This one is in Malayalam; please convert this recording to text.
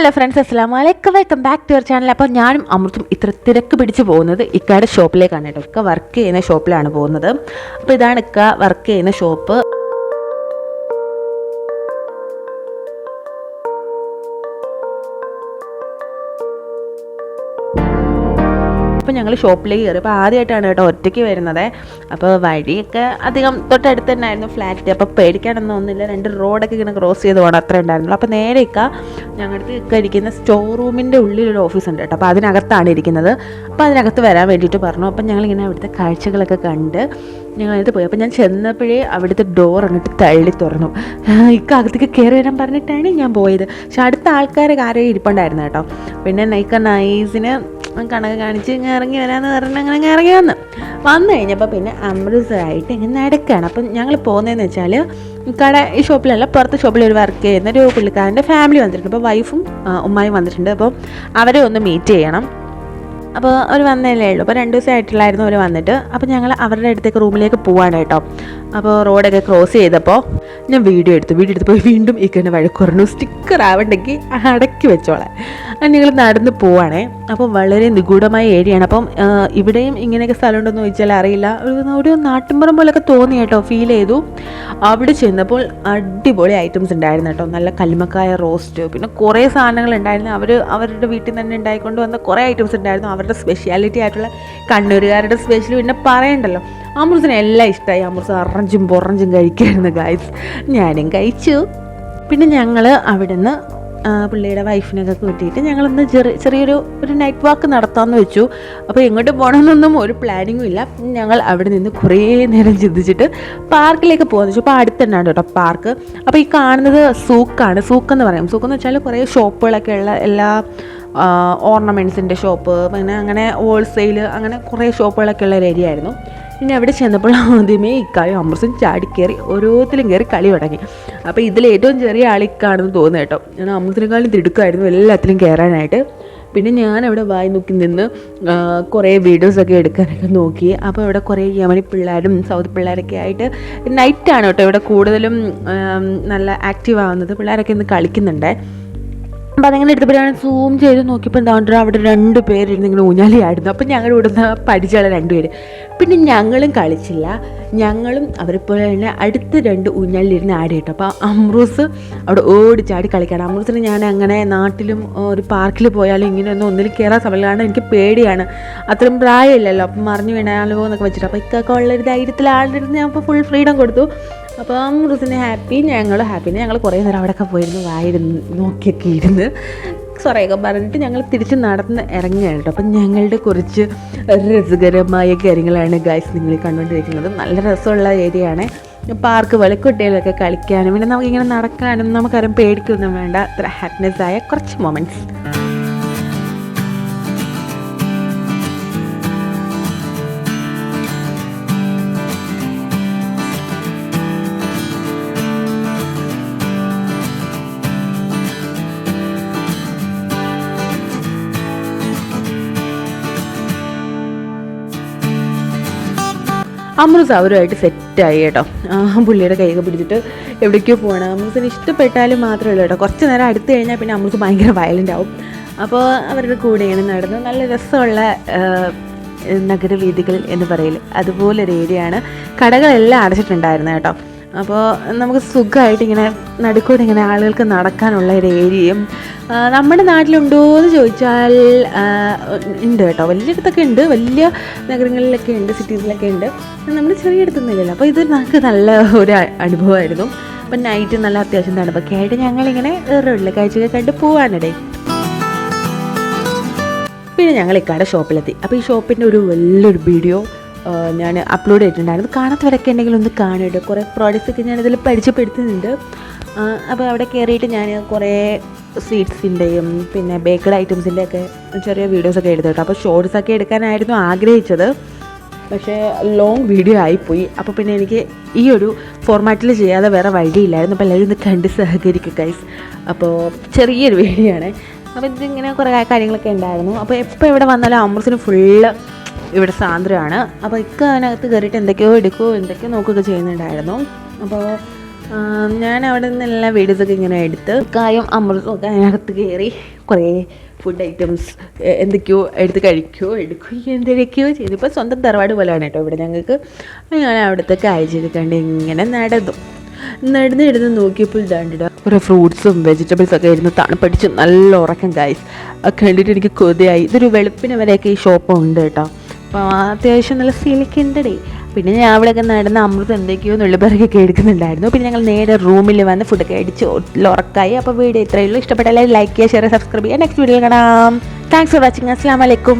ഹലോ ഫ്രണ്ട്സ് അസ്സാം വലൈക്കും welcome back to your channel അപ്പോൾ ഞാനും അമൃതും ഇത്ര തിരക്ക് പിടിച്ച് പോകുന്നത് ഇക്കയുടെ ഷോപ്പിലേക്കാണ് കേട്ടോ. ഇക്ക വർക്ക് ചെയ്യുന്ന ഷോപ്പിലാണ് പോകുന്നത്. അപ്പോൾ ഇതാണ് ഇക്ക വർക്ക് ചെയ്യുന്ന ഷോപ്പ് അപ്പോൾ ഞങ്ങൾ ഷോപ്പിലേക്ക് കയറി അപ്പോൾ ആദ്യമായിട്ടാണ് കേട്ടോ ഒറ്റയ്ക്ക് വരുന്നത്. അപ്പോൾ വഴിയൊക്കെ അധികം തൊട്ടടുത്ത് തന്നെ ആയിരുന്നു ഫ്ലാറ്റ്. അപ്പോൾ പേടിക്കാനൊന്നും ഒന്നുമില്ല. രണ്ട് റോഡൊക്കെ ഇങ്ങനെ ക്രോസ് ചെയ്ത് പോകണം അത്ര ഉണ്ടായിരുന്നുള്ളൂ. അപ്പോൾ നേരെ ഇക്ക ഞങ്ങളുടെ ഇക്ക ഇരിക്കുന്ന സ്റ്റോർ റൂമിന്റെ ഉള്ളിലൊരു ഓഫീസ് ഉണ്ട് കേട്ടോ. അപ്പോൾ അതിനകത്താണ് ഇരിക്കുന്നത്. അപ്പോൾ അതിനകത്ത് വരാൻ വേണ്ടിയിട്ട് പറഞ്ഞു. അപ്പം ഞങ്ങളിങ്ങനെ അവിടുത്തെ കാഴ്ചകളൊക്കെ കണ്ട് ഞങ്ങൾ അതിനകത്ത് പോയി. അപ്പോൾ ഞാൻ ചെന്നപ്പോഴേ അവിടുത്തെ ഡോർ അങ്ങോട്ട് തള്ളി തുറന്നു. ഇക്ക അകത്തേക്ക് കയറി വരാൻ പറഞ്ഞിട്ടാണ് ഞാൻ പോയത്. പക്ഷെ അടുത്ത ആൾക്കാരെ കാര്യം ഇരിപ്പുണ്ടായിരുന്നു കേട്ടോ. പിന്നെ നൈക്ക നൈസിന് കണക്ക് കാണിച്ച് ഇങ്ങനെ ഇറങ്ങി വരാമെന്ന് പറഞ്ഞ് അങ്ങനെ അങ്ങ് ഇറങ്ങി വന്നു. വന്നു കഴിഞ്ഞപ്പോൾ പിന്നെ അമൃതമായിട്ട് ഇങ്ങനെ നടക്കുകയാണ് അപ്പം ഞങ്ങൾ പോകുന്നതെന്ന് വെച്ചാൽ കട ഈ ഷോപ്പിലല്ല പുറത്ത് ഷോപ്പിൽ ഒരു വർക്ക് ചെയ്യുന്ന ഒരു പുള്ളിക്കാരന്റെ ഫാമിലി വന്നിട്ടുണ്ട്. അപ്പോൾ വൈഫും ഉമ്മായും വന്നിട്ടുണ്ട്. അപ്പോൾ അവരെ ഒന്ന് മീറ്റ് ചെയ്യണം. അപ്പോൾ അവർ വന്നതല്ലേ ഉള്ളൂ. അപ്പോൾ രണ്ട് ദിവസമായിട്ടുള്ളായിരുന്നു അവർ വന്നിട്ട്. അപ്പോൾ ഞങ്ങൾ അവരുടെ അടുത്തേക്ക് റൂമിലേക്ക് പോവാണ് കേട്ടോ. അപ്പോൾ റോഡൊക്കെ ക്രോസ് ചെയ്തപ്പോൾ ഞാൻ വീഡിയോ എടുത്തു. വീഡിയോ എടുത്തപ്പോൾ വീണ്ടും ഈ കണ്ണ് വഴക്കുറഞ്ഞു. സ്റ്റിക്കർ ആവണ്ടെങ്കിൽ അടക്കി വെച്ചോളാം ഞങ്ങൾ നടന്ന് പോവാണേ. അപ്പോൾ വളരെ നിഗൂഢമായ ഏരിയയാണ്. അപ്പം ഇവിടെയും ഇങ്ങനെയൊക്കെ സ്ഥലമുണ്ടെന്ന് ചോദിച്ചാൽ അറിയില്ല. ഒരു നാട്ടിൻപുറം പോലെയൊക്കെ തോന്നി കേട്ടോ ഫീൽ ചെയ്തു. അവിടെ ചെന്നപ്പോൾ അടിപൊളി ഐറ്റംസ് ഉണ്ടായിരുന്നു കേട്ടോ. നല്ല കല്ലുമക്കായ റോസ്റ്റ് പിന്നെ കുറേ സാധനങ്ങൾ ഉണ്ടായിരുന്നു. അവർ അവരുടെ വീട്ടിൽ തന്നെ ഉണ്ടായിക്കൊണ്ട് വന്ന കുറേ ഐറ്റംസ് ഉണ്ടായിരുന്നു. അവരുടെ സ്പെഷ്യാലിറ്റി ആയിട്ടുള്ള കണ്ണൂരുകാരുടെ സ്പെഷ്യൽ പിന്നെ പറയണ്ടല്ലോ. അമൃതിന് എല്ലാം ഇഷ്ടമായി അമൃത് അറഞ്ചും പൊറഞ്ചും കഴിക്കായിരുന്നു ഗായ്സ് ഞാനും കഴിച്ചു. പിന്നെ ഞങ്ങൾ അവിടെ നിന്ന് പുള്ളിയുടെ വൈഫിനൊക്കെ കൂട്ടിയിട്ട് ഞങ്ങളൊന്ന് ചെറിയ ചെറിയൊരു ഒരു നൈറ്റ് വാക്ക് നടത്താമെന്ന് വെച്ചു. അപ്പോൾ എങ്ങോട്ട് പോകണമെന്നൊന്നും ഒരു പ്ലാനിങ്ങും ഇല്ല. ഞങ്ങൾ അവിടെ നിന്ന് കുറേ നേരം ചിന്തിച്ചിട്ട് പാർക്കിലേക്ക് പോകുന്നു വെച്ചു. അപ്പോൾ അടുത്തുണ്ടാണ് കേട്ടോ പാർക്ക് അപ്പോൾ ഈ കാണുന്നത് സൂക്കാണ്. സൂക്കെന്ന് പറയും. സൂക്ക് എന്ന് വെച്ചാൽ കുറേ ഷോപ്പുകളൊക്കെ ഉള്ള എല്ലാ ഓർണമെന്റ്സിന്റെ ഷോപ്പ് പിന്നെ അങ്ങനെ ഹോൾസെയിൽ അങ്ങനെ കുറേ ഷോപ്പുകളൊക്കെ ഉള്ള ഒരു ഏരിയ ആയിരുന്നു. പിന്നെ അവിടെ ചെന്നപ്പോൾ ആദ്യമേ ഇക്കായും അമൃതും ചാടിക്കയറി ഓരോരുത്തരും കയറി കളി തുടങ്ങി. അപ്പോൾ ഇതിൽ ഏറ്റവും ചെറിയ ആളിക്കാണെന്ന് തോന്നുന്നു കേട്ടോ. ഞാൻ അമൃതിനെക്കാളും തിടുക്കായിരുന്നു എല്ലാത്തിലും കയറാനായിട്ട് പിന്നെ ഞാൻ അവിടെ വായി നോക്കി നിന്ന് കുറേ വീഡിയോസൊക്കെ എടുക്കാനൊക്കെ നോക്കി. അപ്പോൾ ഇവിടെ കുറേ യമനി പിള്ളേരും സൗത്ത് പിള്ളേരൊക്കെ ആയിട്ട് നൈറ്റാണ് കേട്ടോ ഇവിടെ കൂടുതലും നല്ല ആക്റ്റീവ് ആവുന്നത്. പിള്ളേരൊക്കെ ഇന്ന് കളിക്കുന്നുണ്ടേ. അപ്പം അതങ്ങനെ എടുത്തപ്പോഴാണ് സൂം ചെയ്ത് നോക്കിയപ്പോൾ എന്താ പറഞ്ഞാൽ അവിടെ രണ്ട് പേരിരുന്ന് ഇങ്ങനെ ഊഞ്ഞാലിയായിരുന്നു അപ്പം ഞങ്ങളുടെ ഇവിടെ നിന്ന് പഠിച്ചാൽ രണ്ടുപേര്. പിന്നെ ഞങ്ങളും കളിച്ചില്ല. ഞങ്ങളും അവരെപ്പോലെ തന്നെ അടുത്ത രണ്ട് ഊഞ്ഞാലിരുന്ന് ആടി കേട്ടോ അപ്പോൾ അമ്രൂസ് അവിടെ ഓടി ചാടി കളിക്കാണ് അമ്രൂസിന് ഞാൻ അങ്ങനെ നാട്ടിലും ഒരു പാർക്കിൽ പോയാലും ഇങ്ങനെ ഒന്നും ഒന്നിൽ കയറാൻ സമയമാണ് എനിക്ക് പേടിയാണ്. അത്രയും പ്രായമില്ലല്ലോ. അപ്പം മറിഞ്ഞു വീണാലോ എന്നൊക്കെ വെച്ചിട്ട്. അപ്പോൾ ഇക്കൊക്കെ ഉള്ളൊരു ധൈര്യത്തിൽ ആളിരുന്ന് ഞാൻ അപ്പോൾ ഫുൾ ഫ്രീഡം കൊടുത്തു. അപ്പം റുസിന് ഹാപ്പി ഞങ്ങൾ ഹാപ്പി. ഞങ്ങൾ കുറേ നേരം അവിടെയൊക്കെ പോയിരുന്നു വായിരുന്നു നോക്കിയൊക്കെ ഇരുന്ന്. സൊറയൊക്കെ പറഞ്ഞിട്ട് ഞങ്ങൾ തിരിച്ച് നടന്ന് ഇറങ്ങുകയാണ് കേട്ടോ. അപ്പം ഞങ്ങളുടെ കുറച്ച് രസകരമായ കാര്യങ്ങളാണ് ഗായ്സ് നിങ്ങൾ കണ്ടുകൊണ്ടിരിക്കുന്നത്. നല്ല രസമുള്ള ഏരിയയാണ് പാർക്ക് പോലെ കുട്ടികളൊക്കെ കളിക്കാനും പിന്നെ നമുക്കിങ്ങനെ നടക്കാനും നമുക്കാരും പേടിക്കൊന്നും വേണ്ട. അത്ര ഹാപ്പിനെസ് ആയ കുറച്ച് മൊമെന്റ്സ് അമൃസ് അവരുമായിട്ട് സെറ്റായി കേട്ടോ. പുള്ളിയുടെ കൈയൊക്കെ പിടിച്ചിട്ട് എവിടേക്കോ പോകണം അമൃതിന് ഇഷ്ടപ്പെട്ടാലും മാത്രമേ ഉള്ളൂ കേട്ടോ. കുറച്ച് നേരം അടുത്ത് കഴിഞ്ഞാൽ പിന്നെ അമൃത് ഭയങ്കര വയലന്റ് ആവും. അപ്പോൾ അവരുടെ കൂടെയാണ് നടന്ന് നല്ല രസമുള്ള നഗരവീഥികൾ എന്ന് പറയൽ അതുപോലെ ഒരു ഏരിയയാണ് കടകളെല്ലാം അടച്ചിട്ടുണ്ടായിരുന്നു കേട്ടോ. അപ്പോൾ നമുക്ക് സുഖമായിട്ട് ഇങ്ങനെ നടുക്കൂടെ ഇങ്ങനെ ആളുകൾക്ക് നടക്കാനുള്ള ഒരു ഏരിയയും നമ്മുടെ നാട്ടിലുണ്ടോ എന്ന് ചോദിച്ചാൽ ഉണ്ട് കേട്ടോ. വലിയടത്തൊക്കെ ഉണ്ട്. വലിയ നഗരങ്ങളിലൊക്കെ ഉണ്ട് സിറ്റീസിലൊക്കെ ഉണ്ട്. നമ്മൾ ചെറിയടത്തൊന്നും ഇല്ലല്ലോ. അപ്പോൾ ഇത് നമുക്ക് നല്ല ഒരു അനുഭവമായിരുന്നു. അപ്പം നൈറ്റ് നല്ല അത്യാവശ്യം തണുപ്പൊക്കെ ആയിട്ട് ഞങ്ങളിങ്ങനെ വേറെ കാഴ്ചയൊക്കെ കണ്ട് പോവാനിടയിൽ പിന്നെ ഞങ്ങൾ ഇക്കാടെ ഷോപ്പിലെത്തി അപ്പോൾ ഈ ഷോപ്പിന്റെ ഒരു വലിയൊരു വീഡിയോ ഞാൻ അപ്ലോഡ് ചെയ്തിട്ടുണ്ടായിരുന്നു. കാണാത്തവരൊക്കെ ഉണ്ടെങ്കിൽ ഒന്ന് കാണുന്നുണ്ട് കുറേ പ്രോഡക്റ്റ്സ് ഒക്കെ ഞാനിതിൽ പരിചയപ്പെടുത്തുന്നുണ്ട്. അപ്പോൾ അവിടെ കയറിയിട്ട് ഞാൻ കുറേ സ്വീറ്റ്സിന്റെയും പിന്നെ ബേക്കഡ് ഐറ്റംസിന്റെ ഒക്കെ ചെറിയ വീഡിയോസൊക്കെ എടുത്തു കേട്ടോ. അപ്പോൾ ഷോർട്സ് ഒക്കെ എടുക്കാനായിരുന്നു ആഗ്രഹിച്ചത്. പക്ഷേ ലോങ് വീഡിയോ ആയിപ്പോയി. അപ്പോൾ പിന്നെ എനിക്ക് ഈ ഒരു ഫോർമാറ്റിൽ ചെയ്യാതെ വേറെ വഴിയില്ലായിരുന്നു. അപ്പോൾ എല്ലാവരും ഇത് കണ്ട് സഹകരിക്കുക ഗൈസ് അപ്പോൾ ചെറിയൊരു വീഡിയോ ആണ്. അപ്പോൾ ഇതിങ്ങനെ കുറേ കാര്യങ്ങളൊക്കെ ഉണ്ടായിരുന്നു. അപ്പോൾ എപ്പോൾ ഇവിടെ വന്നാലും അമൃത്സിന് ഫുള്ള് ഇവിടെ സാന്ദ്രമാണ് അപ്പോൾ ഇക്ക അതിനകത്ത് കയറിയിട്ട് എന്തൊക്കെയോ എടുക്കുകയോ എന്തൊക്കെയോ നോക്കുകയൊക്കെ ചെയ്യുന്നുണ്ടായിരുന്നു. അപ്പോൾ ഞാൻ അവിടെ നിന്ന് എല്ലാ വീഡിയോസൊക്കെ ഇങ്ങനെ എടുത്ത് കായും അമൃതവും ഒക്കെ അതിനകത്ത് കയറി കുറേ ഫുഡ് ഐറ്റംസ് എന്തൊക്കെയോ എടുത്ത് കഴിക്കുകയോ എടുക്കുകയോ എന്തൊക്കെയോ ചെയ്തു. ഇപ്പോൾ സ്വന്തം തറവാട് പോലെയാണ് കേട്ടോ ഇവിടെ ഞങ്ങൾക്ക്. ഞാൻ അവിടുത്തെ കാഴ്ചയൊക്കെ കണ്ട് ഇങ്ങനെ നടന്നു. നടന്ന് ഇടുന്ന് നോക്കിയപ്പോൾ ഇതാണ്ടിട കുറേ ഫ്രൂട്ട്സും വെജിറ്റബിൾസ് ഒക്കെ ഇരുന്ന് തണുപ്പടിച്ച് നല്ല ഉറക്കം ഗൈസ് കണ്ടിട്ട് എനിക്ക് കൊതിയായി. ഇതൊരു വെളുപ്പിന് വരെയൊക്കെ ഈ ഷോപ്പ് ഉണ്ട് കേട്ടോ. അപ്പോൾ അത്യാവശ്യം നല്ല സിലിക്കുണ്ടടേ പിന്നെ ഞാൻ അവിടെയൊക്കെ നടന്ന് അമൃത് എന്തൊക്കെയോ നുള്ളിപ്പറക്കൊക്കെ എടുക്കുന്നുണ്ടായിരുന്നു. പിന്നെ ഞങ്ങൾ നേരെ റൂമിൽ വന്ന് ഫുഡൊക്കെ അടിച്ച് ഉറക്കായി. അപ്പോൾ വീഡിയോ ഇത്രയേ ഉള്ളൂ. ലൈക്ക് ചെയ്യുക ഷെയർ സബ്സ്ക്രൈബ് ചെയ്യുക. നെക്സ്റ്റ് വീഡിയോയിൽ കാണാം. താങ്ക്സ് ഫോർ വാച്ചിങ് അസ്സാം വലൈക്കും